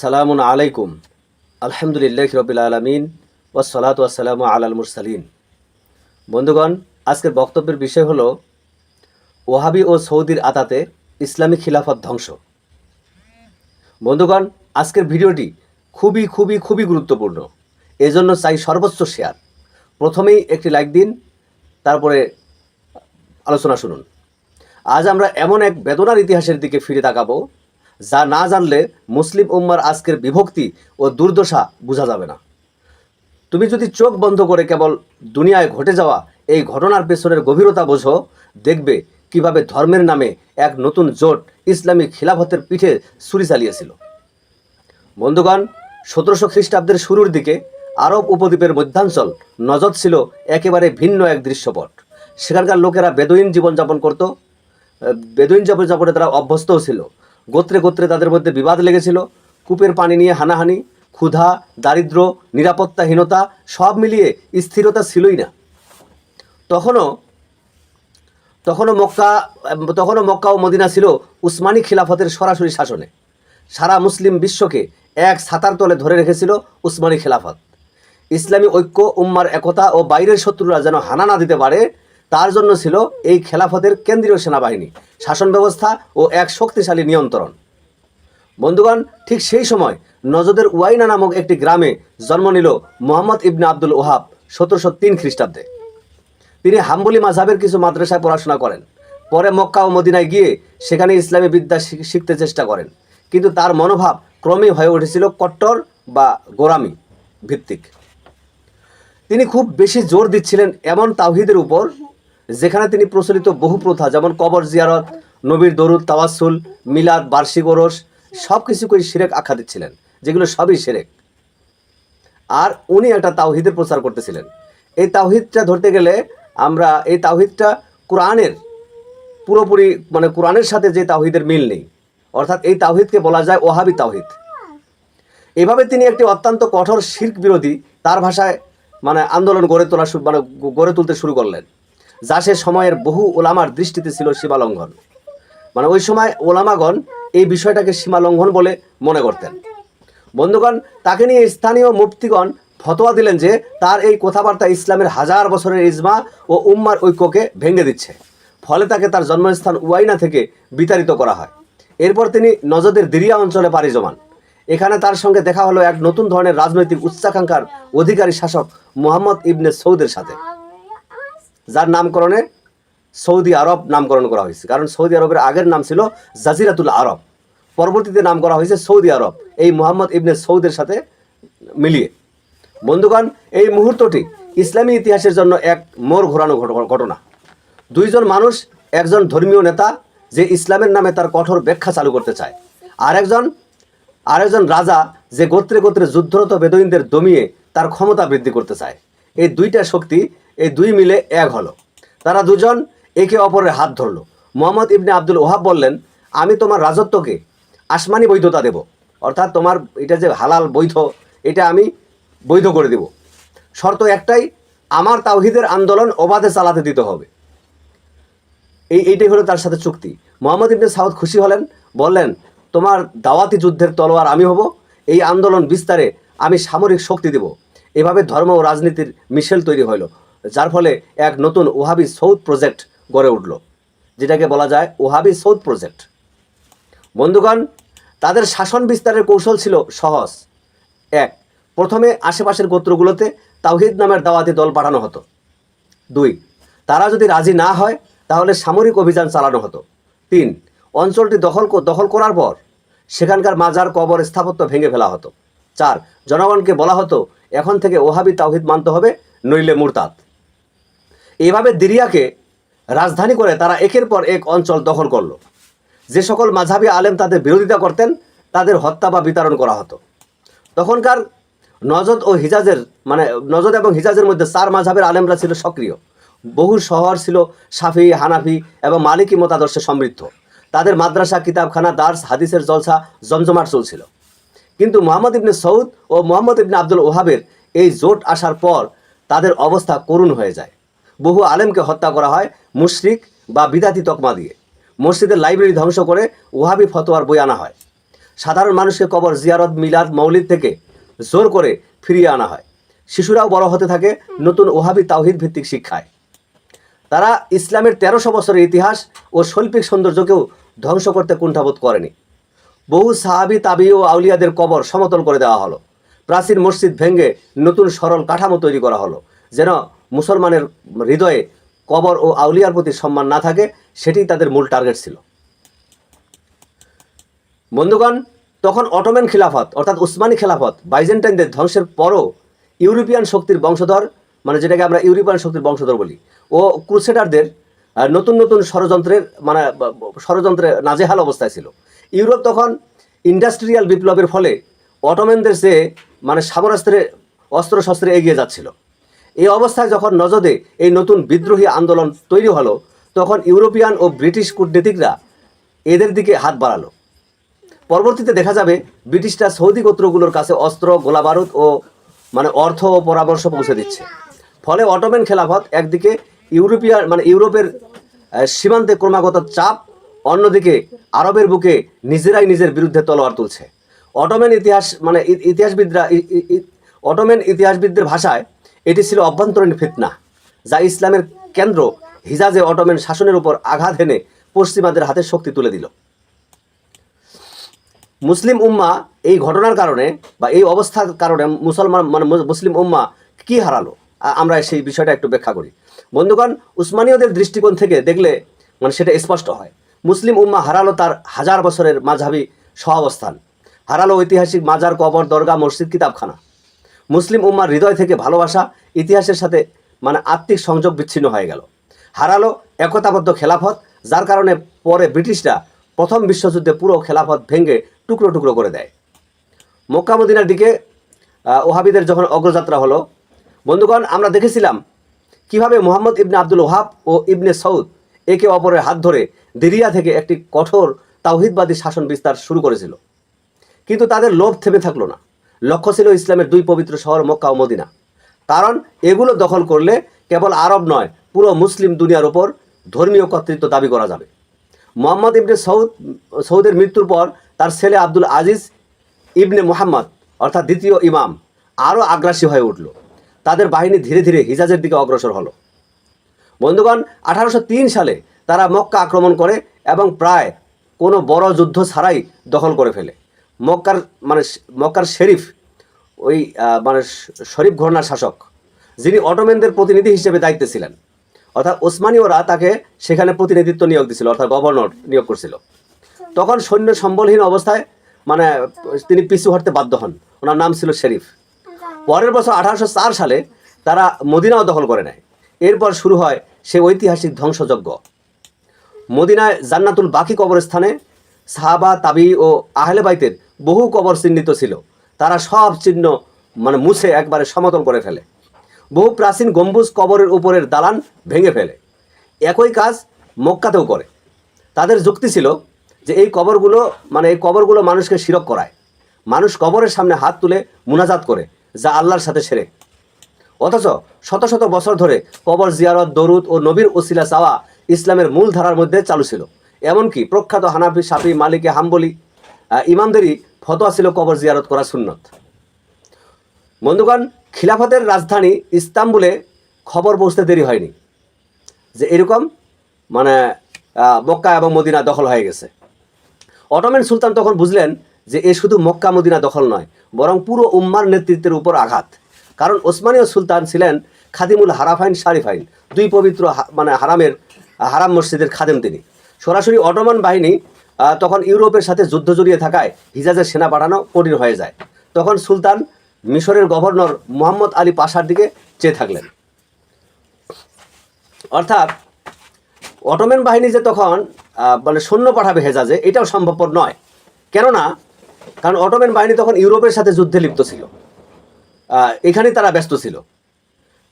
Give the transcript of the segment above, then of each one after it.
সালামুন আলাইকুম। আলহামদুলিল্লাহ রবিল আলমিন ওসলাত ওয়াসালাম আলাল মুরসালিন। বন্ধুগণ, আজকের বক্তব্যের বিষয় হলো ওহাবি ও সৌদির আতাতে ইসলামী খিলাফত ধ্বংস। বন্ধুগণ, আজকের ভিডিওটি খুবই খুবই খুবই গুরুত্বপূর্ণ। এজন্য চাই সর্বোচ্চ শেয়ার। প্রথমেই একটি লাইক দিন, তারপরে আলোচনা শুনুন। আজ আমরা এমন এক বেদনার ইতিহাসের দিকে ফিরে তাকাবো যা না জানলে মুসলিম উম্মার আজকের বিভক্তি ও দুর্দশা বোঝা যাবে না। তুমি যদি চোখ বন্ধ করে কেবল দুনিয়ায় ঘটে যাওয়া এই ঘটনার পেছনের গভীরতা বোঝো, দেখবে কীভাবে ধর্মের নামে এক নতুন জোট ইসলামী খিলাফতের পিঠে ছুরি চালিয়েছিল। বন্ধুগণ, সতেরোশো খ্রিস্টাব্দের শুরুর দিকে আরব উপদ্বীপের মধ্যাঞ্চল নজদ ছিল একেবারে ভিন্ন এক দৃশ্যপট। সেখানকার লোকেরা বেদুইন জীবনযাপন করত। বেদুইন জীবনযাপনে তারা অভ্যস্তও ছিল। গোত্রে গোত্রে তাদের মধ্যে বিবাদ লেগেছিল। কূপের পানি নিয়ে হানাহানি, ক্ষুধা দারিদ্র নিরাপত্তাহীনতা সব মিলিয়ে স্থিরতা ছিলই না। তখনও তখনও মক্কা তখনও মক্কা ও মদিনা ছিল উসমানী খিলাফতের সরাসরি শাসনে। সারা মুসলিম বিশ্বকে এক ছাতার তলে ধরে রেখেছিল উসমানী খেলাফত। ইসলামী ঐক্য, উম্মার একতা ও বাইরের শত্রুরা যেন হানা না দিতে পারে তার জন্য ছিল এই খেলাফতের কেন্দ্রীয় সেনাবাহিনী, শাসন ব্যবস্থা ও এক শক্তিশালী নিয়ন্ত্রণ। বন্ধুগণ, ঠিক সেই সময় নজদের ওয়াইনা নামক একটি গ্রামে জন্ম নিল মোহাম্মদ ইবনে আব্দুল ওহাব সতেরোশো তিন খ্রিস্টাব্দে। তিনি হাম্বলি মাঝাবের কিছু মাদ্রাসায় পড়াশোনা করেন। পরে মক্কা ও মদিনায় গিয়ে সেখানে ইসলামী বিদ্যা শিখতে চেষ্টা করেন। কিন্তু তার মনোভাব ক্রমেই হয়ে উঠেছিল কট্টর বা গোরামি ভিত্তিক। তিনি খুব বেশি জোর দিচ্ছিলেন এমন তাওহিদের উপর যেখানে তিনি প্রচলিত বহু প্রথা, যেমন কবর জিয়ারত, নবীর দরুদ তাওয়াসুল মিলাদ, বার্ষিক ওরস সব কিছু করে সিরেক আখ্যা দিচ্ছিলেন যেগুলো সবই সেরেক আর উনি একটা তাওহিদের প্রচার করতেছিলেন। এই তাওহিদটা ধরতে গেলে আমরা, এই তাওহিদটা কোরআনের, পুরোপুরি মানে কোরআনের সাথে যে তাওহিদের মিল নেই। অর্থাৎ এই তাওহিদকে বলা যায় ওহাবি তাওহিদ। এভাবে তিনি একটি অত্যন্ত কঠোর শির্ক বিরোধী তার ভাষায় মানে আন্দোলন গড়ে তোলা মানে গড়ে তুলতে শুরু করলেন। যা সে সময়ের বহু ওলামার দৃষ্টিতে ছিল সীমালঙ্ঘন। মানে ওই সময় ওলামাগণ এই বিষয়টাকে সীমালঙ্ঘন বলে মনে করতেন। বন্ধুগণ, তাকে নিয়ে স্থানীয় মুফতিগণ ফতোয়া দিলেন যে তার এই কথাবার্তা ইসলামের হাজার বছরের ইজমা ও উম্মার ঐক্যকে ভেঙে দিচ্ছে। ফলে তাকে তার জন্মস্থান উয়াইনা থেকে বিতাড়িত করা হয়। এরপর তিনি নজদের দিরিয়া অঞ্চলে পাড়ি জমান। এখানে তার সঙ্গে দেখা হলো এক নতুন ধরনের রাজনৈতিক উচ্চাকাঙ্ক্ষার অধিকারী শাসক মোহাম্মদ ইবনে সৌদের সাথে। যার নামকরণে সৌদি আরব নামকরণ করা হয়েছে। কারণ সৌদি আরবের আগের নাম ছিল জাজিরাতুল আরব। পরবর্তীতে নাম করা হয়েছে সৌদি আরব। এই মোহাম্মদ ইবনে সৌদের সাথে মিলিয়ে। বন্ধুগণ, এই মুহূর্তটি ইসলামী ইতিহাসের জন্য এক মোড় ঘোরানো ঘটনা। দুইজন মানুষ, একজন ধর্মীয় নেতা যে ইসলামের নামে তার কঠোর ব্যাখ্যা চালু করতে চায়। আরেকজন আরেকজন রাজা যে গোত্রে গোত্রে যুদ্ধরত বেদুইনদের দমিয়ে তার ক্ষমতা বৃদ্ধি করতে চায়। এই দুইটা শক্তি এই দুই মিলে এক হলো। তারা দুজন একে অপরের হাত ধরলো। মোহাম্মদ ইবনে আব্দুল ওহাব বললেন, আমি তোমার রাজত্বকে আসমানি বৈধতা দেব। অর্থাৎ তোমার এটা যে হালাল বৈধ, এটা আমি বৈধ করে দেব। শর্ত একটাই, আমার তাওহিদের আন্দোলন অবাধে চালাতে দিতে হবে। এই, এইটাই হলো তার সাথে চুক্তি। মোহাম্মদ ইবনে সাউদ খুশি হলেন, বললেন, তোমার দাওয়াতি যুদ্ধের তলোয়ার আমি হব, এই আন্দোলন বিস্তারে আমি সামরিক শক্তি দেব। এভাবে ধর্ম ও রাজনীতির মিশেল তৈরি হইল। যার ফলে এক নতুন ওহাবি সৌদ প্রজেক্ট গড়ে উঠল, যেটাকে বলা যায় ওহাবি সৌদ প্রজেক্ট। বন্ধুগণ, তাদের শাসন বিস্তারের কৌশল ছিল সহজ। এক, প্রথমে আশেপাশের গোত্রগুলোতে তাওহিদ নামের দাওয়াতি দল পাঠানো হতো। দুই, তারা যদি রাজি না হয়, তাহলে সামরিক অভিযান চালানো হতো। তিন, অঞ্চলটি দখল দখল করার পর সেখানকার মাজার কবর স্থাপত্য ভেঙে ফেলা হতো। চার, জনগণকে বলা হতো, এখন থেকে ওহাবি তাওহিদ মানতে হবে, নইলে মুরতাদ। এভাবে দিরিয়াকে রাজধানী করে তারা একের পর এক অঞ্চল দখল করল। যে সকল মাঝাবি আলেম তাদের বিরোধিতা করতেন, তাদের হত্যা বা বিতরণ করা হতো। তখনকার নজদ ও হিজাজের মানে নজদ এবং হিজাজের মধ্যে চার মাঝাবের আলেমরা ছিল সক্রিয়। বহু শহর ছিল সাফি, হানাফি এবং মালিকি মতাদর্শে সমৃদ্ধ। তাদের মাদ্রাসা, কিতাবখানা, দার্স, হাদিসের জলসা জমজমাট চলছিল। কিন্তু মোহাম্মদ ইবনে সৌদ ও মোহাম্মদ ইবনে আব্দুল ওহাবের এই জোট আসার পর তাদের অবস্থা করুণ হয়ে যায়। বহু আলেমকে হত্যা করা হয় মুশরিক বা বিদাতি তকমা দিয়ে। মসজিদের লাইব্রেরি ধ্বংস করে ওহাবি ফতোয়ার বই আনা হয়। সাধারণ মানুষকে কবর, জিয়ারত, মিলাদ, মৌলিদ থেকে জোর করে ফিরিয়ে আনা হয়। শিশুরাও বড় হতে থাকে নতুন ওহাবি তাওহিদ ভিত্তিক শিক্ষায়। তারা ইসলামের তেরোশো বছরের ইতিহাস ও শৈল্পিক সৌন্দর্যকেও ধ্বংস করতে কুণ্ঠাবোধ করেনি। বহু সাহাবি তাবি ও আউলিয়াদের কবর সমতল করে দেওয়া হলো। প্রাচীন মসজিদ ভেঙে নতুন সরল কাঠামো তৈরি করা হলো, যেন মুসলমানের হৃদয়ে কবর ও আউলিয়ার প্রতি সম্মান না থাকে, সেটি তাদের মূল টার্গেট ছিল। বন্ধুগণ, তখন অটোম্যান খিলাফত, অর্থাৎ উসমানী খেলাফত, বাইজেন্টাইনদের ধ্বংসের পরও ইউরোপিয়ান শক্তির বংশধর মানে যেটাকে আমরা ইউরোপিয়ান শক্তির বংশধর বলি, ও ক্রুসেডারদের নতুন নতুন ষড়যন্ত্রের মানে ষড়যন্ত্রে নাজেহাল অবস্থায় ছিল। ইউরোপ তখন ইন্ডাস্ট্রিয়াল বিপ্লবের ফলে অটোম্যানদের চেয়ে মানে সামরাস্ত্রে অস্ত্র শস্ত্রে এগিয়ে যাচ্ছিল। এই অবস্থায় যখন নজদে এই নতুন বিদ্রোহী আন্দোলন তৈরি হলো, তখন ইউরোপিয়ান ও ব্রিটিশ কূটনীতিকরা এদের দিকে হাত বাড়ালো। পরবর্তীতে দেখা যাবে ব্রিটিশরা সৌদি গোত্রগুলোর কাছে অস্ত্র, গোলাবারুদ ও মানে অর্থ ও পরামর্শ পৌঁছে দিচ্ছে। ফলে অটোম্যান খেলাফত একদিকে ইউরোপিয়ান মানে ইউরোপের সীমান্তে ক্রমাগত চাপ, অন্যদিকে আরবের বুকে নিজেরাই নিজের বিরুদ্ধে তলোয়ার তুলছে। অটোম্যান ইতিহাস মানে ইতিহাসবিদরা অটোম্যান ইতিহাসবিদদের ভাষায় এটি ছিল অভ্যন্তরীণ ফিতনা, যা ইসলামের কেন্দ্র হিজাজে অটোম্যান শাসনের উপর আঘাত হেনে পশ্চিমাদের হাতে শক্তি তুলে দিল। মুসলিম উম্মা এই ঘটনার কারণে বা এই অবস্থার কারণে মুসলমান মানে মুসলিম উম্মা কি হারালো? আমরা সেই বিষয়টা একটু ব্যাখ্যা করি। বন্ধুগণ, উসমানীয়দের দৃষ্টিকোণ থেকে দেখলে মানে সেটা স্পষ্ট হয়। মুসলিম উম্মা হারালো তার হাজার বছরের মাঝাবি সহাবস্থান। হারালো ঐতিহাসিক মাজার, কবর দরগা মসজিদ, কিতাবখানা। মুসলিম উম্মার হৃদয় থেকে ভালোবাসা, ইতিহাসের সাথে মানে আত্মিক সংযোগ বিচ্ছিন্ন হয়ে গেল। হারালো একতাবদ্ধ খেলাফত, যার কারণে পরে ব্রিটিশরা প্রথম বিশ্বযুদ্ধে পুরো খেলাফত ভেঙে টুকরো টুকরো করে দেয়। মক্কা মদিনার দিকে ওহাবিদের যখন অগ্রযাত্রা হলো, বন্ধুগণ, আমরা দেখেছিলাম কীভাবে মোহাম্মদ ইবনে আব্দুল ওহাব ও ইবনে সৌদ একে অপরের হাত ধরে দিরিয়া থেকে একটি কঠোর তাওহিদবাদী শাসন বিস্তার শুরু করেছিল। কিন্তু তাদের লোভ থেমে থাকল না। লক্ষ্য ছিল ইসলামের দুই পবিত্র শহর মক্কা ও মদিনা। কারণ এগুলো দখল করলে কেবল আরব নয়, পুরো মুসলিম দুনিয়ার উপর ধর্মীয় কর্তৃত্ব দাবি করা যাবে। মোহাম্মদ ইবনে সৌদ, সৌদের মৃত্যুর পর তার ছেলে আব্দুল আজিজ ইবনে মোহাম্মদ, অর্থাৎ দ্বিতীয় ইমাম, আরও আগ্রাসী হয়ে উঠল। তাদের বাহিনী ধীরে ধীরে হিজাজের দিকে অগ্রসর হলো। বন্ধুগণ, আঠারোশো তিন সালে তারা মক্কা আক্রমণ করে এবং প্রায় কোনো বড় যুদ্ধ ছাড়াই দখল করে ফেলে। মক্কার মানে মক্কার শেরিফ, ওই মানে শরীফ ঘরনার শাসক, যিনি অটোমেনদের প্রতিনিধি হিসেবে দায়িত্বে ছিলেন। অর্থাৎ ওসমানীয়রা তাকে সেখানে প্রতিনিধিত্ব নিয়োগ দিছিল, অর্থাৎ গভর্নর নিয়োগ করছিল। তখন সৈন্য সম্বলহীন অবস্থায় মানে তিনি পিছু হটতে বাধ্য হন। ওনার নাম ছিল শেরিফ। পরের বছর আঠারোশো চার সালে তারা মদিনাও দখল করে নেয়। এরপর শুরু হয় সে ঐতিহাসিক ধ্বংসযজ্ঞ। মদিনায় জান্নাতুল বাকি কবরস্থানে সাহাবা, তাবি ও আহলে বাইতের বহু কবর চিহ্নিত ছিল। তারা সব চিহ্ন মানে মুছে একবারে সমতল করে ফেলে। বহু প্রাচীন গম্বুজ কবরের উপরের দালান ভেঙে ফেলে। একই কাজ মক্কাতেও করে। তাদের যুক্তি ছিল যে এই কবরগুলো মানে এই কবরগুলো মানুষকে শিরক করায়। মানুষ কবরের সামনে হাত তুলে মুনাজাত করে, যা আল্লাহর সাথে সেরে অথচ শত শত বছর ধরে কবর জিয়ারত, দরুদ ও নবীর ওসিলা চাওয়া ইসলামের মূল ধারার মধ্যে চালু ছিল। এমনকি প্রখ্যাত হানাফি, সাফি, মালিকে, হাম্বলি ইমামদেরই ফতোয়া ছিল কবর জিয়ারত করা সুন্নত। বন্ধুগণ, খিলাফতের রাজধানী ইস্তাম্বুলে খবর পৌঁছতে দেরি হয়নি যে এরকম মানে মক্কা এবং মদিনা দখল হয়ে গেছে। অটোম্যান সুলতান তখন বুঝলেন যে এ শুধু মক্কা মদিনা দখল নয়, বরং পুরো উম্মার নেতৃত্বের উপর আঘাত। কারণ ওসমানীয় সুলতান ছিলেন খাদিমুল হারাফাইন শারিফাইন, দুই পবিত্র মানে হারামের, হারাম মসজিদের খাদেম তিনি। সরাসরি অটোমান বাহিনী তখন ইউরোপের সাথে যুদ্ধ জড়িয়ে থাকায় হিজাজের সেনা পাঠানো কঠিন হয়ে যায়। তখন সুলতান মিশরের গভর্নর মোহাম্মদ আলী পাশার দিকে চেয়ে থাকলেন। অর্থাৎ অটোম্যান বাহিনী যে তখন মানে সৈন্য পাঠাবে হেজাজে, এটাও সম্ভবপর নয়। কেননা, কারণ অটোম্যান বাহিনী তখন ইউরোপের সাথে যুদ্ধে লিপ্ত ছিল। এখানেই তারা ব্যস্ত ছিল।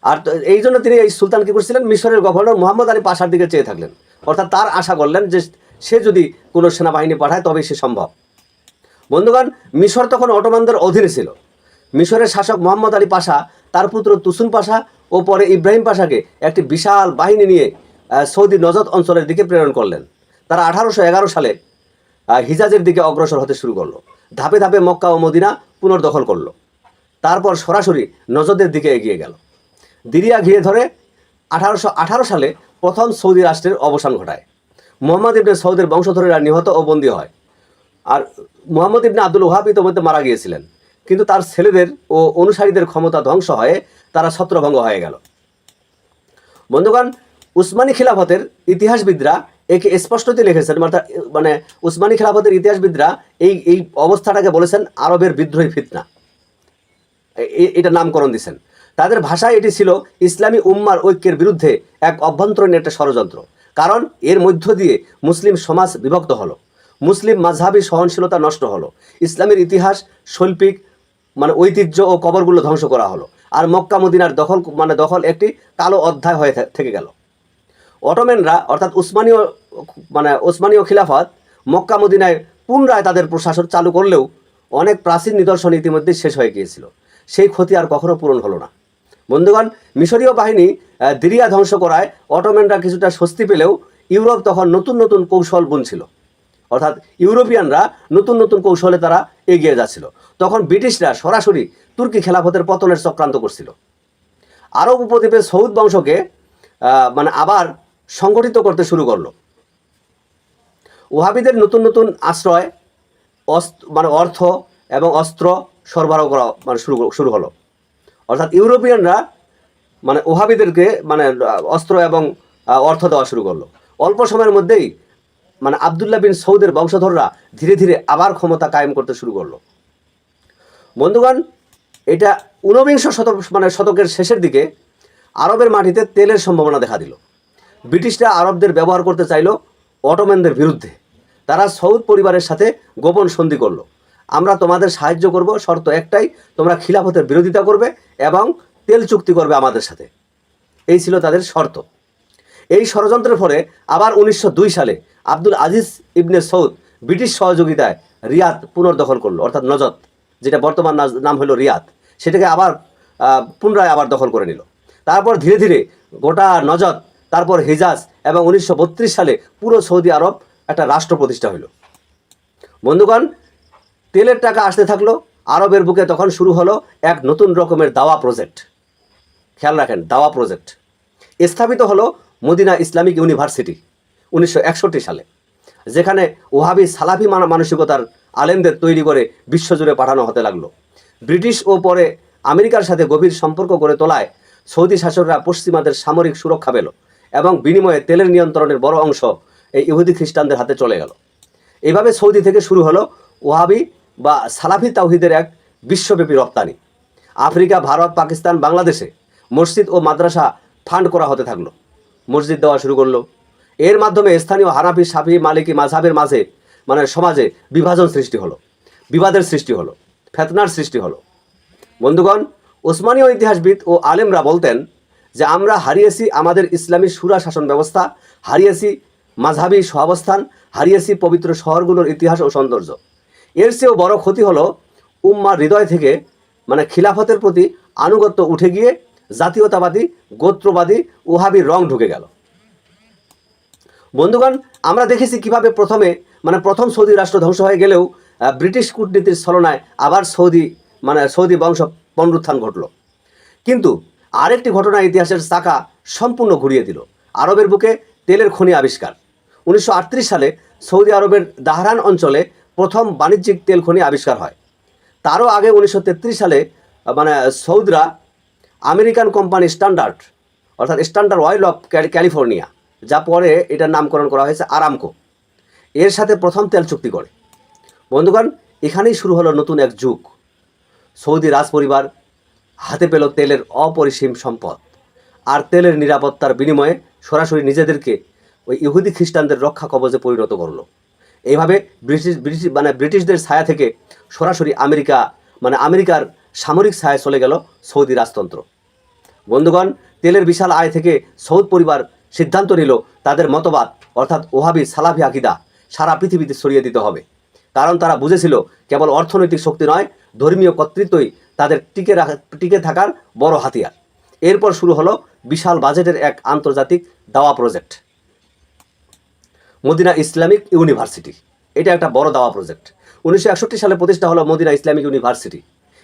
আর এই জন্য তিনি এই সুলতান কী করছিলেন, মিশরের গভর্নর মোহাম্মদ আলী পাশার দিকে চেয়ে থাকলেন। অর্থাৎ তার আশা করলেন যে সে যদি কোনো সেনাবাহিনী পাঠায় তবে সে সম্ভব। বন্ধুগণ, মিশর তখন অটোমানদের অধীনে ছিল। মিশরের শাসক মোহাম্মদ আলী পাশা, তার পুত্র তুসুন পাশা ও পরে ইব্রাহিম পাশাকে একটি বিশাল বাহিনী নিয়ে সৌদি নজদ অঞ্চলের দিকে প্রেরণ করলেন। তারা আঠারোশো এগারো সালে হিজাজের দিকে অগ্রসর হতে শুরু করল। ধাপে ধাপে মক্কা ও মদিনা পুনর্দখল করল। তারপর সরাসরি নজরদের দিকে এগিয়ে গেল। দিরিয়া ঘিরে ধরে আঠারোশো আঠারো সালে প্রথম সৌদি রাষ্ট্রের অবসান ঘটায়। মোহাম্মদ ইবনে সৌদের বংশধরেরা নিহত ও বন্দী হয়। আর মোহাম্মদ ইবনে আব্দুল ওহাব ইতোমধ্যে মারা গিয়েছিলেন। কিন্তু তার ছেলেদের ও অনুসারীদের ক্ষমতা ধ্বংস হয়ে তারা ছত্রভঙ্গ হয়ে গেল। বন্ধুগণ, উসমানী খিলাফতের ইতিহাসবিদরা একে স্পষ্টতে লিখেছেন অর্থাৎ মানে উসমানী খিলাফতের ইতিহাসবিদরা এই এই অবস্থাটাকে বলেছেন আরবের বিদ্রোহী ফিতনা। এটা নামকরণ দিয়েছেন। তাদের ভাষায় এটি ছিল ইসলামী উম্মার ঐক্যের বিরুদ্ধে এক অভ্যন্তরীণ একটা ষড়যন্ত্র। কারণ এর মধ্য দিয়ে মুসলিম সমাজ বিভক্ত হলো। মুসলিম মাঝহাবি সহনশীলতা নষ্ট হলো। ইসলামের ইতিহাস, শৈল্পিক মানে ঐতিহ্য ও কবরগুলো ধ্বংস করা হলো। আর মক্কা মদিনার দখল মানে দখল একটি কালো অধ্যায় হয়ে থেকে গেল। অটোমেনরা অর্থাৎ উসমানীয় মানে উসমানীয় খিলাফত, মক্কা মদিনায় পুনরায় তাদের প্রশাসন চালু করলেও অনেক প্রাচীন নিদর্শন ইতিমধ্যে শেষ হয়ে গিয়েছিল। সেই ক্ষতি আর কখনো পূরণ হলো না। বন্ধুগণ, মিশরীয় বাহিনী দিরিয়া ধ্বংস করায় অটোমেনরা কিছুটা স্বস্তি পেলেও ইউরোপ তখন নতুন নতুন কৌশল বুনছিল। অর্থাৎ ইউরোপিয়ানরা নতুন নতুন কৌশলে তারা এগিয়ে যাচ্ছিল। তখন ব্রিটিশরা সরাসরি তুর্কি খেলাফতের পতনের চক্রান্ত করছিল। আরব উপদ্বীপে সৌদ বংশকে মানে আবার সংগঠিত করতে শুরু করল। ওহাবিদের নতুন নতুন আশ্রয় মানে অর্থ এবং অস্ত্র সরবরাহ করা মানে শুরু শুরু হলো। অর্থাৎ ইউরোপিয়ানরা মানে ওহাবিদেরকে মানে অস্ত্র এবং অর্থ দেওয়া শুরু করল। অল্প সময়ের মধ্যেই মানে আবদুল্লাহ বিন সৌদের বংশধররা ধীরে ধীরে আবার ক্ষমতা কায়েম করতে শুরু করল। বন্ধুগণ, এটা ঊনবিংশ শতক মানে শতকের শেষের দিকে আরবের মাটিতে তেলের সম্ভাবনা দেখা দিল। ব্রিটিশরা আরবদের ব্যবহার করতে চাইল অটোম্যানদের বিরুদ্ধে। তারা সৌদ পরিবারের সাথে গোপন সন্ধি করল। আমরা তোমাদের সাহায্য করব। শর্ত একটাই, তোমরা খিলাফতের বিরোধিতা করবে এবং তেল চুক্তি করবে আমাদের সাথে। এই ছিল তাদের শর্ত। এই ষড়যন্ত্রের ফলে আবার উনিশশো দুই সালে Abdul Aziz ibn Saud British সহযোগিতায় রিয়াদ পুনর্দখল করল, অর্থাৎ নজদ, যেটা বর্তমান নাম হলো রিয়াদ, সেটাকে আবার পুনরায় আবার দখল করে নিল। তারপর ধীরে ধীরে গোটা নজদ, তারপর হিজাজ এবং উনিশশো বত্রিশ সালে পুরো সৌদি আরব একটা রাষ্ট্র প্রতিষ্ঠা হলো বন্ধুগণ তেলের টাকা আসতে থাকল, আরবের বুকে তখন শুরু হলো এক নতুন রকমের দাওয়া প্রজেক্ট খেয়াল রাখেন, দাওয়া প্রজেক্ট স্থাপিত হলো মদিনা ইসলামিক ইউনিভার্সিটি উনিশশো একষট্টি সালে, যেখানে ওহাবি সালাফি মান- মানসিকতার আলেমদের তৈরি করে বিশ্বজুড়ে পাঠানো হতে লাগল। ব্রিটিশ ও পরে আমেরিকার সাথে গভীর সম্পর্ক গড়ে তোলায় সৌদি শাসকরা পশ্চিমাদের সামরিক সুরক্ষা পেল এবং বিনিময়ে তেলের নিয়ন্ত্রণের বড় অংশ এই ইহুদি খ্রিস্টানদের হাতে চলে গেল। এইভাবে সৌদি থেকে শুরু হলো ওহাবি বা সালাফি তাওহিদের এক বিশ্বব্যাপী রপ্তানি। আফ্রিকা, ভারত, পাকিস্তান, বাংলাদেশে মসজিদ ও মাদ্রাসা ফান্ড করা হতে থাকল। মসজিদ দেওয়া শুরু করল। এর মাধ্যমে স্থানীয় হানাফি, সাফি, মালিকি মাঝহাবের মাঝে মানে সমাজে বিভাজন সৃষ্টি হলো, বিবাদের সৃষ্টি হলো, ফেতনার সৃষ্টি হলো। বন্ধুগণ, ওসমানীয় ইতিহাসবিদ ও আলেমরা বলতেন যে আমরা হারিয়েছি আমাদের ইসলামী সুরা শাসন ব্যবস্থা, হারিয়েছি মাঝহাবি সহাবস্থান, হারিয়েছি পবিত্র শহরগুলোর ইতিহাস ও সৌন্দর্য। এর চেয়েও বড় ক্ষতি হলো উম্মার হৃদয় থেকে মানে খিলাফতের প্রতি আনুগত্য উঠে গিয়ে জাতীয়তাবাদী, গোত্রবাদী ওহাবির রং ঢুকে গেল। বন্ধুগণ, আমরা দেখেছি কীভাবে প্রথমে মানে প্রথম সৌদি রাষ্ট্র ধ্বংস হয়ে গেলেও ব্রিটিশ কূটনীতির ছলনায় আবার সৌদি মানে সৌদি বংশ পুনরুত্থান ঘটলো। কিন্তু আরেকটি ঘটনা ইতিহাসের চাকা সম্পূর্ণ ঘুরিয়ে দিল। আরবের বুকে তেলের খনি আবিষ্কার। উনিশশো আটত্রিশ সালে সৌদি আরবের দাহরান অঞ্চলে প্রথম বাণিজ্যিক তেল খনি আবিষ্কার হয়। তারও আগে উনিশশো তেত্রিশ সালে মানে সৌদরা আমেরিকান কোম্পানি স্ট্যান্ডার্ড, অর্থাৎ স্ট্যান্ডার্ড অয়েল অফ ক্যালিফোর্নিয়া, যা পরে এটার নামকরণ করা হয়েছে আরামকো। এর সাথে প্রথম তেল চুক্তি করে। বন্ধুগণ, এখানেই শুরু হলো নতুন এক যুগ। সৌদি রাজ পরিবার হাতে পেল তেলের অপরিসীম সম্পদ। আর তেলের নিরাপত্তার বিনিময়ে সরাসরি নিজেদেরকে ওই ইহুদি খ্রিস্টানদের রক্ষা কবচে পরিণত করল। এইভাবে ব্রিটিশ ব্রিটিশ মানে ব্রিটিশদের ছায়া থেকে সরাসরি আমেরিকা মানে আমেরিকার সামরিক ছায়া চলে গেল সৌদি রাজতন্ত্র। বন্ধুগণ, তেলের বিশাল আয় থেকে সৌদ পরিবার সিদ্ধান্ত নিল তাদের মতবাদ, অর্থাৎ ওহাবি সালাফি আকিদা, সারা পৃথিবীতে ছড়িয়ে দিতে হবে। কারণ তারা বুঝেছিল কেবল অর্থনৈতিক শক্তি নয়, ধর্মীয় কর্তৃত্বই তাদের টিকে রাখা টিকে থাকার বড় হাতিয়ার। এরপর শুরু হলো বিশাল বাজেটের এক আন্তর্জাতিক দাওয়া প্রজেক্ট। Medina Islamic university. এটা একটা বড় দাওয়া প্রজেক্ট উনিশশো একষট্টি সালে প্রতিষ্ঠা হলো মদিনা ইসলামিক ইউনিভার্সিটি।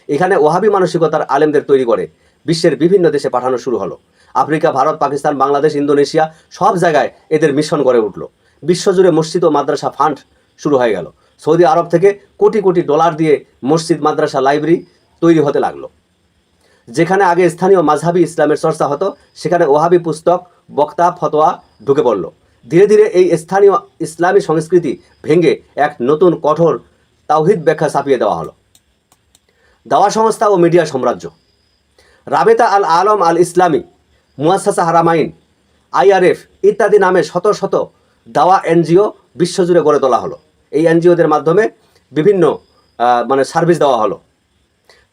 এখানে ওহাবি মানসিকতার আলেমদের তৈরি করে বিশ্বের বিভিন্ন দেশে পাঠানো শুরু হলো। আফ্রিকা, ভারত, পাকিস্তান, বাংলাদেশ, ইন্দোনেশিয়া সব জায়গায় এদের মিশন গড়ে উঠল। বিশ্বজুড়ে মসজিদ ও মাদ্রাসা ফান্ড শুরু হয়ে গেল। সৌদি আরব থেকে কোটি কোটি ডলার দিয়ে মসজিদ, মাদ্রাসা লাইব্রেরি তৈরি হতে লাগল। যেখানে আগে স্থানীয় মাঝহাবি ইসলামের চর্চা হতো, সেখানে ওহাবি পুস্তক, বক্তা, ফতোয়া ঢুকে পড়ল। ধীরে ধীরে এই স্থানীয় ইসলামী সংস্কৃতি ভেঙে এক নতুন কঠোর তাওহিদ ব্যাখ্যা ছাপিয়ে দেওয়া হলো। দাওয়া সংস্থা ও মিডিয়া সাম্রাজ্য। রাবেতা আল আলম আল ইসলামী মুয়াসাসা হারামাইন, আইআরএফ ইত্যাদি নামে শত শত দাওয়া এনজিও বিশ্বজুড়ে গড়ে তোলা হলো। এই এনজিওদের মাধ্যমে বিভিন্ন মানে সার্ভিস দেওয়া হলো।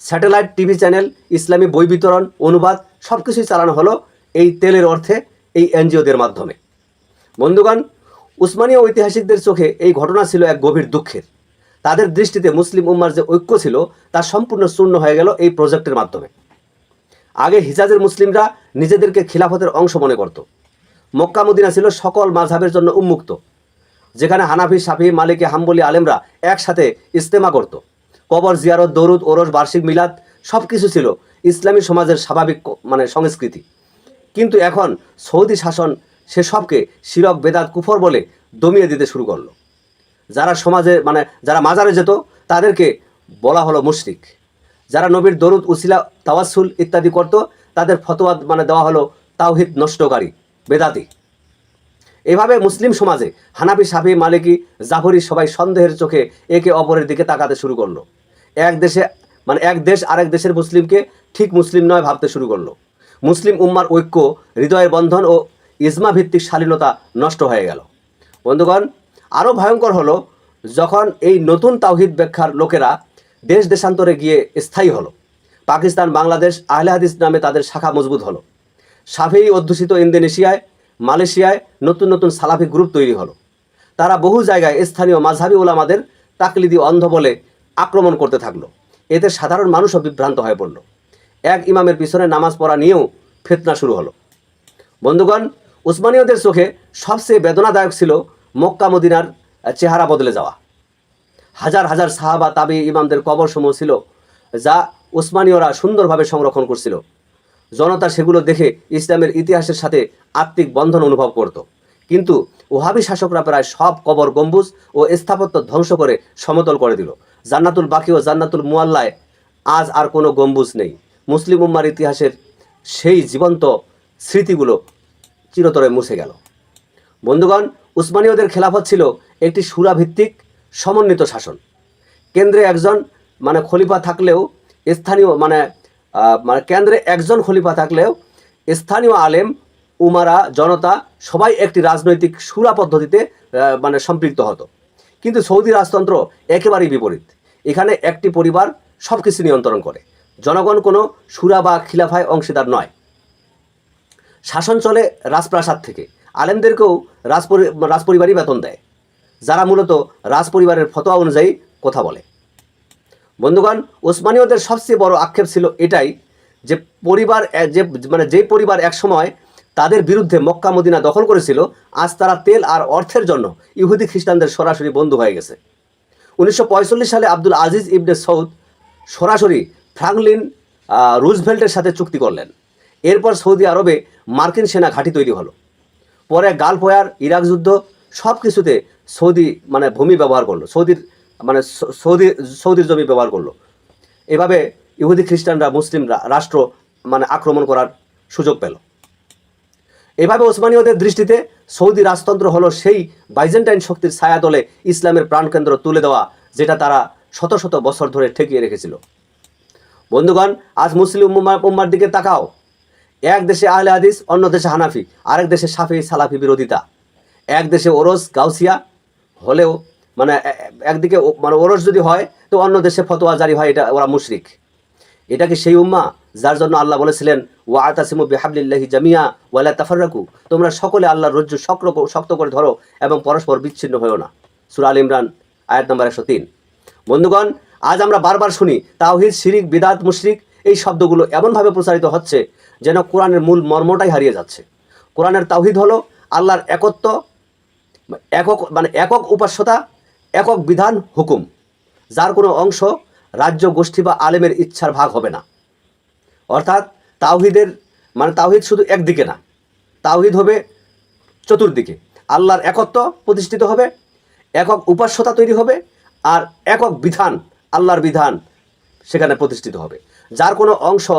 স্যাটেলাইট, টিভি চ্যানেল, ইসলামী বই বিতরণ, অনুবাদ সব কিছুই চালানো হলো এই তেলের অর্থে এই এনজিওদের মাধ্যমে। বন্ধুগণ, উসমানীয় ঐতিহাসিকদের চোখে এই ঘটনা ছিল এক গভীর দুঃখের। তাদের দৃষ্টিতে মুসলিম উম্মার যে ঐক্য ছিল, তা সম্পূর্ণ শূন্য হয়ে গেল এই প্রজেক্টের মাধ্যমে। আগে হিজাজের মুসলিমরা নিজেদেরকে খিলাফতের অংশ মনে করত। মক্কা মদিনা ছিল সকল মাঝহাবের জন্য উন্মুক্ত, যেখানে হানাফি, সাফি, মালিকি, হাম্বলি আলেমরা একসাথে ইস্তেমা করত। কবর, জিয়ারত, দরুদ, ওরস, বার্ষিক মিলাদ সব কিছু ছিল ইসলামী সমাজের স্বাভাবিক মানে সংস্কৃতি। কিন্তু এখন সৌদি শাসন সেসবকে শিরক, বেদাত, কুফর বলে দমিয়ে দিতে শুরু করল। যারা সমাজে মানে যারা মাজারে যেত, তাদেরকে বলা হলো মুশরিক। যারা নবীর দরুদ, উসিলা তাওয়াসুল ইত্যাদি করত, তাদের ফতোয়া মানে দেওয়া হলো তাওহিদ নষ্টকারী, বেদাতি। এভাবে মুসলিম সমাজে হানাফি সাফি মালিকি, জাফরি সবাই সন্দেহের চোখে একে অপরের দিকে তাকাতে শুরু করল। এক দেশে মানে এক দেশ আরেক দেশের মুসলিমকে ঠিক মুসলিম নয় ভাবতে শুরু করল। মুসলিম উম্মার ঐক্য, হৃদয়ের বন্ধন ও ইজমা ভিত্তিক শালীনতা নষ্ট হয়ে গেল। বন্ধুগণ, আরও ভয়ঙ্কর হলো যখন এই নতুন তাওহিদ ব্যাখ্যার লোকেরা দেশ দেশান্তরে গিয়ে স্থায়ী হলো। পাকিস্তান, বাংলাদেশ, আহলে হাদিস নামে তাদের শাখা মজবুত হলো। সাফেই অধ্যুষিত ইন্দোনেশিয়ায়, মালয়েশিয়ায় নতুন নতুন সালাফি গ্রুপ তৈরি হলো। তারা বহু জায়গায় স্থানীয় মাঝহাবি ওলামাদের তাকলিদি অন্ধ বলে আক্রমণ করতে থাকল। এতে সাধারণ মানুষও বিভ্রান্ত হয়ে পড়ল। এক ইমামের পিছনে নামাজ পড়া নিয়েও ফেতনা শুরু হলো। বন্ধুগণ উসমানীয়দের চোখে সবচেয়ে বেদনাদায়ক ছিল মক্কা মদিনার চেহারা বদলে যাওয়া। হাজার হাজার সাহাবা তাবি ইমামদের কবর সমূহ ছিল, যা উসমানীয়রা সুন্দরভাবে সংরক্ষণ করছিল। জনতা সেগুলো দেখে ইসলামের ইতিহাসের সাথে আত্মিক বন্ধন অনুভব করত। কিন্তু ওহাবি শাসকরা প্রায় সব কবর গম্বুজ ও স্থাপত্য ধ্বংস করে সমতল করে দিল। জান্নাতুল বাকি ও জান্নাতুল মুয়াল্লায় আজ আর কোনো গম্বুজ নেই। মুসলিম উম্মার ইতিহাসের সেই জীবন্ত স্মৃতিগুলো চিরতরে মুছে গেল। বন্ধুগণ, উসমানীয়দের খেলাফত ছিল একটি সুরাভিত্তিক, সমন্বিত শাসন। কেন্দ্রে একজন মানে খলিফা থাকলেও স্থানীয় মানে মানে কেন্দ্রে একজন খলিফা থাকলেও স্থানীয় আলেম, উমারা, জনতা সবাই একটি রাজনৈতিক সুরা পদ্ধতিতে মানে সম্পৃক্ত হতো। কিন্তু সৌদি রাজতন্ত্র একেবারেই বিপরীত। এখানে একটি পরিবার সব কিছু নিয়ন্ত্রণ করে। জনগণ কোনো সুরা বা খিলাফায় অংশীদার নয়। শাসন চলে রাজপ্রাসাদ থেকে। আলেমদেরকেও রাজপরি, রাজপরিবারই বেতন দেয়, যারা মূলত রাজপরিবারের ফতোয়া অনুযায়ী কথা বলে। বন্ধুগণ, ওসমানীয়দের সবচেয়ে বড় আক্ষেপ ছিল এটাই যে পরিবার, যে মানে যে পরিবার একসময় তাদের বিরুদ্ধে মক্কা মদিনা দখল করেছিল, আজ তারা তেল আর অর্থের জন্য ইহুদি খ্রিস্টানদের সরাসরি বন্ধু হয়ে গেছে। উনিশশো সালে আব্দুল আজিজ ইবনে সৌদ সরাসরি ফ্রাঙ্কলিন রুজভেল্টের সাথে চুক্তি করলেন। এরপর সৌদি আরবে মার্কিন সেনা ঘাঁটি তৈরি হলো। পরে গালফ ওয়ার, ইরাক যুদ্ধ সব কিছুতে সৌদি মানে ভূমি ব্যবহার করল। সৌদির মানে সৌদি, সৌদির জমি ব্যবহার করল। এভাবে ইহুদি খ্রিস্টানরা, মুসলিমরা রাষ্ট্র মানে আক্রমণ করার সুযোগ পেল। এভাবে ওসমানীয়দের দৃষ্টিতে সৌদি রাজতন্ত্র হলো সেই বাইজেন্টাইন শক্তির ছায়াতলে ইসলামের প্রাণকেন্দ্র তুলে দেওয়া, যেটা তারা শত শত বছর ধরে ঠেকিয়ে রেখেছিল। বন্ধুগণ, আজ মুসলিম উম্মা- উম্মার দিকে তাকাও। এক দেশে আহলে হাদিস, অন্য দেশে হানাফি, আরেক দেশে সাফি সালাফি বিরোধিতা। এক দেশে ওরস, গাউসিয়া হলেও মানে একদিকে মানে ওরস যদি হয়, তো অন্য দেশে ফতোয়া জারি হয়, এটা ওরা মুশরিক। এটা কি সেই উম্মা যার জন্য আল্লাহ বলেছিলেন, ওয়া আতাসিমু বিহাবলিল্লাহি জামিয়া ওয়ালা তাফাররাকু তোমরা সকলে আল্লাহর রজ্জু শক্ত শক্ত করে ধরো এবং পরস্পর বিচ্ছিন্ন হয়েও না। সূরা আল ইমরান, আয়াত নম্বর একশো তিন। বন্ধুগণ, আজ আমরা বারবার শুনি, তাওহিদ, শিরিক, বিদাত, মুশরিক, এই শব্দগুলো এমনভাবে প্রচারিত হচ্ছে যেন কোরআনের মূল মর্মটাই হারিয়ে যাচ্ছে। কোরআনের তাওহিদ হলো আল্লাহর একত্ব, একক মানে একক উপাস্যতা, একক বিধান, হুকুম, যার কোনো অংশ রাজ্য, গোষ্ঠী বা আলেমের ইচ্ছার ভাগ হবে না। অর্থাৎ তাওহিদের মানে তাওহিদ শুধু একদিকে না, তাওহিদ হবে চতুর্দিকে। আল্লাহর একত্ব প্রতিষ্ঠিত হবে, একক উপাস্যতা তৈরি হবে, আর একক বিধান, আল্লাহর বিধান সেখানে প্রতিষ্ঠিত হবে। যার কোনো অংশ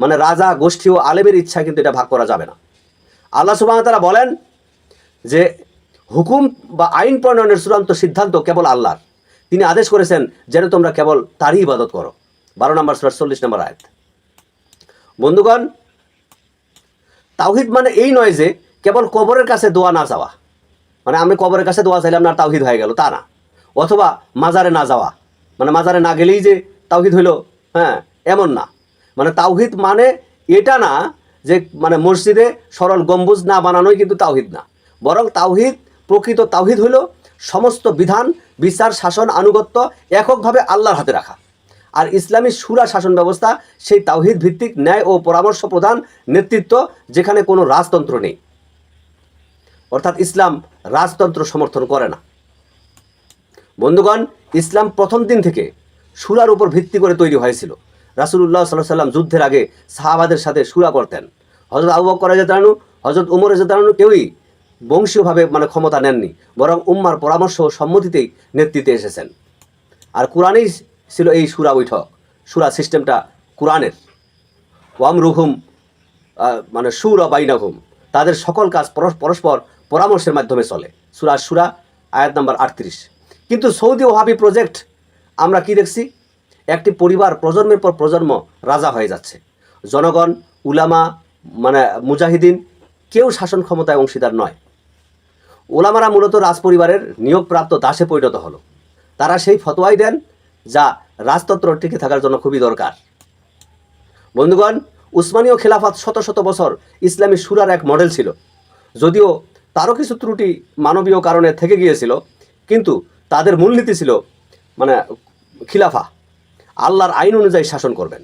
মানে রাজা, গোষ্ঠী ও আলেমের ইচ্ছা কিন্তু এটা ভাগ করা যাবে না। আল্লাহ সুবাহ তারা বলেন যে, হুকুম বা আইন প্রণয়নের চূড়ান্ত সিদ্ধান্ত কেবল আল্লাহর। তিনি আদেশ করেছেন যেন তোমরা কেবল তারই ইবাদত করো। বারো নম্বর চল্লিশ নম্বর আয়াত। বন্ধুগণ, তাওহিদ মানে এই নয় যে, কেবল কবরের কাছে দোয়া না যাওয়া। মানে আমি কবরের কাছে দোয়া চাইলাম না তাওহিদ হয়ে গেল, তা না। অথবা মাজারে না যাওয়া। মানে মাজারে না গেলেই যে তাওহিদ হইল হ্যাঁ এমন না। মানে তাওহিদ মানে এটা না যে মানে মসজিদে সরল গম্বুজ না বানানোই কিন্তু তাওহিদ না। বরং তাওহিদ, প্রকৃত তাওহিদ হইল সমস্ত বিধান, বিচার, শাসন, আনুগত্য এককভাবে আল্লাহর হাতে রাখা। আর ইসলামী সুরা শাসন ব্যবস্থা সেই তাওহিদ ভিত্তিক ন্যায় ও পরামর্শ প্রধান নেতৃত্ব যেখানে কোনো রাজতন্ত্র নেই। অর্থাৎ ইসলাম রাজতন্ত্র সমর্থন করে না। বন্ধুগণ, ইসলাম প্রথম দিন থেকে সুরার উপর ভিত্তি করে তৈরি হয়েছিল। রাসুলুল্লাহ সাল্লাহ সাল্লাম যুদ্ধের আগে সাহাবাদের সাথে সুরা করতেন হজরত আবু বকর জানানু হজরত উমর জানানু কেউই বংশীয়ভাবে মানে ক্ষমতা নেননি, বরং উম্মার পরামর্শ ও সম্মতিতেই নেতৃত্বে এসেছেন। আর কোরআনেই ছিল এই সুরা বৈঠক, সুরা সিস্টেমটা কোরআনের। ওয়াম রুহুম মানে সুর বাইনাহুম, তাদের সকল কাজ পরস্পর পরামর্শের মাধ্যমে চলে। সুরা সুরা, আয়াত নাম্বার আটত্রিশ। কিন্তু সৌদি ওহাবি প্রজেক্ট, আমরা কি দেখছি? একটি পরিবার প্রজন্মের পর প্রজন্ম রাজা হয়ে যাচ্ছে। জনগণ, উলামা মানে মুজাহিদিন কেউ শাসন ক্ষমতায় অংশীদার নয়। ওলামারা মূলত রাজপরিবারের নিয়োগপ্রাপ্ত দাসে পরিণত হলো। তারা সেই ফতোয়াই দেন যা রাজতন্ত্র টিকে থাকার জন্য খুবই দরকার। বন্ধুগণ, উসমানীয় খেলাফত শত শত বছর ইসলামী সুরার এক মডেল ছিল। যদিও তারও কিছু ত্রুটি মানবীয় কারণে থেকে গিয়েছিল, কিন্তু তাদের মূলনীতি ছিল মানে খিলাফা। আল্লাহর আইন অনুযায়ী শাসন করবেন।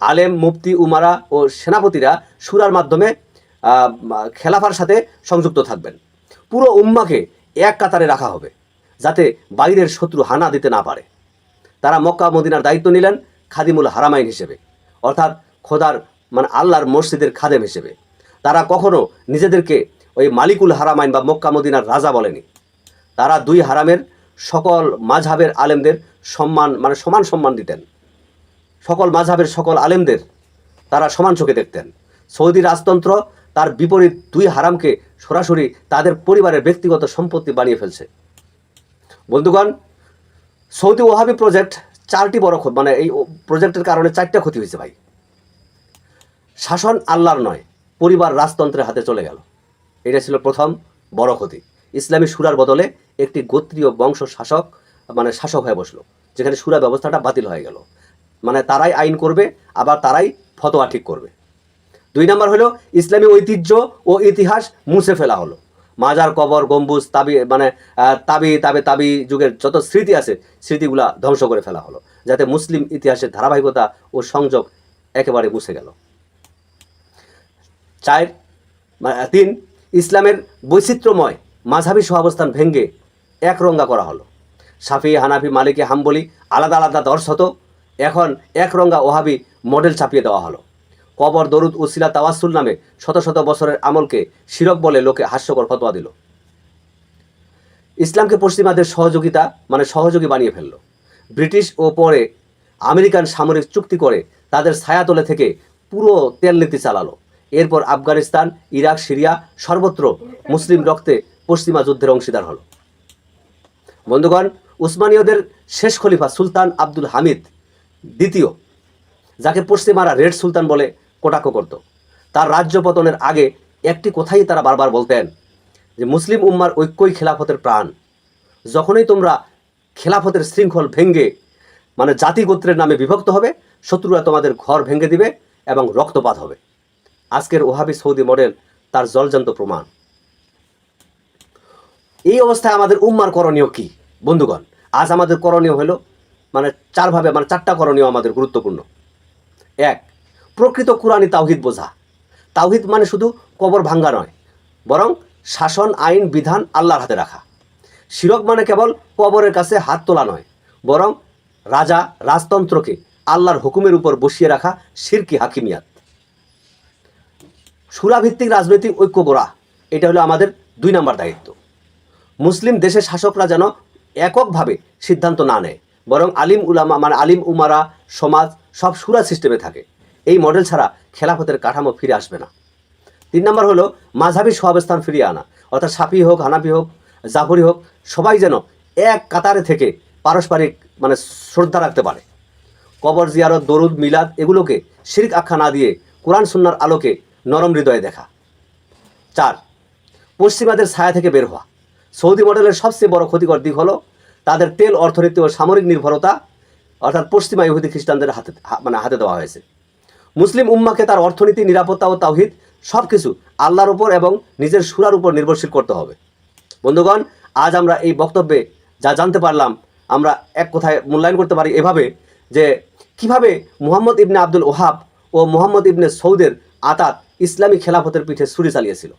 আলেম, মুফতি, উমারা ও সেনাপতিরা সুরার মাধ্যমে খেলাফার সাথে সংযুক্ত থাকবেন। পুরো উম্মাকে এক কাতারে রাখা হবে, যাতে বাইরের শত্রু হানা দিতে না পারে। তারা মক্কা, মদিনার দায়িত্ব নিলেন খাদিমুল হারামাইন হিসেবে, অর্থাৎ খোদার মানে আল্লাহর মসজিদের খাদেম হিসেবে। তারা কখনো নিজেদেরকে ওই মালিকুল হারামাইন বা মক্কা, মদিনার রাজা বলেনি। তারা দুই হারামের সকল মাঝহাবের আলেমদের সম্মান মানে সমান সম্মান দিতেন। সকল মাঝহাবের সকল আলেমদের তারা সমান চোখে দেখতেন। সৌদি রাজতন্ত্র তার বিপরীত দুই হারামকে সরাসরি তাদের পরিবারের ব্যক্তিগত সম্পত্তি বানিয়ে ফেলছে। বন্ধুগণ, সৌদি ওহাবি প্রজেক্ট চারটি বড় ক্ষতি মানে এই প্রজেক্টের কারণে চারটা ক্ষতি হয়েছে ভাই। শাসন আল্লাহর নয়, পরিবার রাজতন্ত্রের হাতে চলে গেল। এটা ছিল প্রথম বড় ক্ষতি। ইসলামী সুরার বদলে একটি গোত্রীয় বংশ শাসক মানে শাসক হয়ে বসল। যেখানে সুরা ব্যবস্থাটা বাতিল হয়ে গেল। মানে তারাই আইন করবে, আবার তারাই ফতোয়া ঠিক করবে। দুই নম্বর হলো, ইসলামী ঐতিহ্য ও ইতিহাস মুছে ফেলা হলো। মাজার, কবর, গম্বুজ, তাবি মানে তাবি, তাবে, তাবি যুগের যত স্মৃতি আছে, স্মৃতিগুলা ধ্বংস করে ফেলা হলো, যাতে মুসলিম ইতিহাসের ধারাবাহিকতা ও সংযোগ একেবারে মুছে গেল। চার মানে তিন, ইসলামের বৈচিত্র্যময় মাঝাবি সহাবস্থান ভেঙ্গে একরঙ্গা করা হলো। সাফি, হানাফি, মালিকি, হাম্বলি, আলাদা আলাদা দর্শ হতো। এখন একরঙ্গা ওহাবি মডেল চাপিয়ে দেওয়া হলো। কবর, দরুদ, উসিলা তাওয়াসুল নামে শত শত বছরের আমলকে শিরক বলে লোকে হাস্যকর ফতোয়া দিল। ইসলামকে পশ্চিমাদের সহযোগিতা মানে সহযোগী বানিয়ে ফেলল। ব্রিটিশ ও পরে আমেরিকান সামরিক চুক্তি করে তাদের ছায়াতলে থেকে পুরো তেল নীতি চালালো। এরপর আফগানিস্তান, ইরাক, সিরিয়া সর্বত্র মুসলিম রক্তে পশ্চিমা যুদ্ধের অংশীদার হলো। বন্ধুগণ উসমানীয়দের শেষ খলিফা সুলতান আব্দুল হামিদ দ্বিতীয়, যাকে পশ্চিমারা রেড সুলতান বলে কটাক্ষ করত। তার রাজ্য পতনের আগে একটি কথাই তারা বারবার বলতেন যে, মুসলিম উম্মার ঐক্যই খেলাফতের প্রাণ। যখনই তোমরা খেলাফতের শৃঙ্খল ভেঙ্গে মানে জাতি গোত্রের নামে বিভক্ত হবে, শত্রুরা তোমাদের ঘর ভেঙে দিবে এবং রক্তপাত হবে। আজকের ওহাবি সৌদি মডেল তার জলজান্ত প্রমাণ। এই অবস্থায় আমাদের উম্মার করণীয় কি? বন্ধুগণ, আজ আমাদের করণীয় হলো মানে চারভাবে মানে চারটা করণীয় আমাদের গুরুত্বপূর্ণ। এক, প্রকৃত কোরআনী তাওহিদ বোঝা। তাওহিদ মানে শুধু কবর ভাঙ্গা নয়, বরং শাসন, আইন, বিধান আল্লাহর হাতে রাখা। শিরক মানে কেবল কবরের কাছে হাত তোলা নয়, বরং রাজা, রাজতন্ত্রকে আল্লাহর হুকুমের উপর বসিয়ে রাখা শিরকি হাকিমিয়াত। সুরাভিত্তিক রাজনৈতিক ঐক্য গড়া, এটা হলো আমাদের দুই নম্বর দায়িত্ব। মুসলিম দেশের শাসকরা যেন এককভাবে সিদ্ধান্ত না নেয়। বরং আলিম উলামা মানে আলিম উমারা সমাজ সব সুরা সিস্টেমে থাকে। এই মডেল ছাড়া খেলাফতের কাঠামো ফিরে আসবে না। তিন নম্বর হলো মাঝাবি সহাবস্থান ফিরিয়ে আনা। অর্থাৎ সাফি হোক, হানাফি হোক, জাফরি হোক, সবাই যেন এক কাতারে থেকে পারস্পরিক মানে শ্রদ্ধা রাখতে পারে। কবর, জিয়ারত, দরুদ, মিলাদ এগুলোকে শিরিক আখ্যা না দিয়ে কোরআন সুন্নার আলোকে নরম হৃদয়ে দেখা। চার, পশ্চিমাদের ছায়া থেকে বের হওয়া। সৌদি মডেলের সবচেয়ে বড় ক্ষতিকর দিক হলো তাদের তেল, অর্থনীতি ও সামরিক নির্ভরতা, অর্থাৎ পশ্চিমা ইহুদি খ্রিস্টানদের হাতে মানে হাতে দেওয়া হয়েছে। মুসলিম উম্মাকে তার অর্থনীতি, নিরাপত্তা ও তাওহিদ সব কিছু আল্লাহর উপর এবং নিজের সুরার উপর নির্ভরশীল করতে হবে। বন্ধুগণ, আজ আমরা এই বক্তব্যে যা জানতে পারলাম, আমরা এক কথায় মূল্যায়ন করতে পারি এভাবে যে কীভাবে মুহাম্মদ ইবনে আব্দুল ওহাব ও মোহাম্মদ ইবনে সৌদের আতাত ইসলামী খেলাফতের পিঠে ছুরি চালিয়েছিল।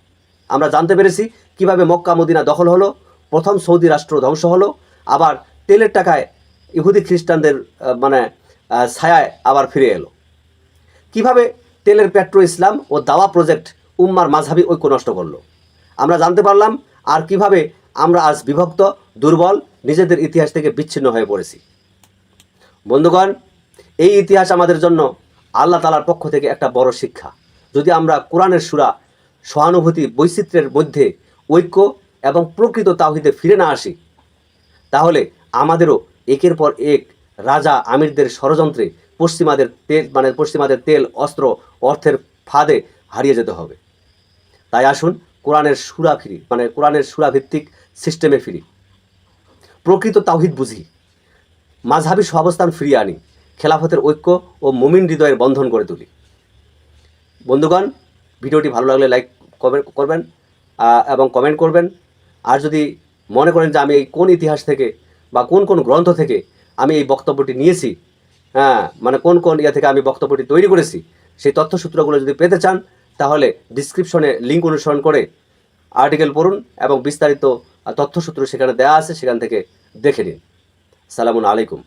আমরা জানতে পেরেছি কীভাবে মক্কা মদিনা দখল হলো, প্রথম সৌদি রাষ্ট্র ধ্বংস হলো, আবার তেলের টাকায় ইহুদি খ্রিস্টানদের মানে ছায়ায় আবার ফিরে এলো। কীভাবে তেলের পেট্রো ইসলাম ও দাওয়া প্রজেক্ট উম্মার মাঝহাবি ঐক্য নষ্ট করল? আমরা জানতে পারলাম আর কীভাবে আমরা আজ বিভক্ত, দুর্বল, নিজেদের ইতিহাস থেকে বিচ্ছিন্ন হয়ে পড়েছি। বন্ধুগণ, এই ইতিহাস আমাদের জন্য আল্লাহ তালার পক্ষ থেকে একটা বড় শিক্ষা। যদি আমরা কোরআনের সুরা সহানুভূতি বৈচিত্র্যের মধ্যে ঐক্য এবং প্রকৃত তাহিদে ফিরে না আসি। তাহলে আমাদেরও একের পর এক রাজা আমিরদের ষড়যন্ত্রে পশ্চিমাদের তেল মানে পশ্চিমাদের তেল, অস্ত্র, অর্থের ফাঁদে হারিয়ে যেতে হবে। তাই আসুন কোরআনের সুরা ফিরি মানে কোরআনের সুরা ভিত্তিক সিস্টেমে ফিরি। প্রকৃত তাওহিদ বুঝি, মাঝহাবি সহাবস্থান ফিরিয়ে আনি, খেলাফতের ঐক্য ও মুমিন হৃদয়ের বন্ধন করে তুলি। বন্ধুগণ, ভিডিওটি ভালো লাগলে লাইক করবেন এবং কমেন্ট করবেন। আর যদি মনে করেন যে আমি এই কোন ইতিহাস থেকে বা কোন কোন গ্রন্থ থেকে আমি এই বক্তব্যটি নিয়েছি হ্যাঁ মানে কোন কোন ইয়ে থেকে আমি বক্তব্যটি তৈরি করেছি, সেই তথ্যসূত্রগুলো যদি পেতে চান, তাহলে ডিসক্রিপশনে লিঙ্ক অনুসরণ করে আর্টিকেল পড়ুন এবং বিস্তারিত তথ্যসূত্র সেখানে দেওয়া আছে, সেখান থেকে দেখে নিন। সালামুন আলাইকুম।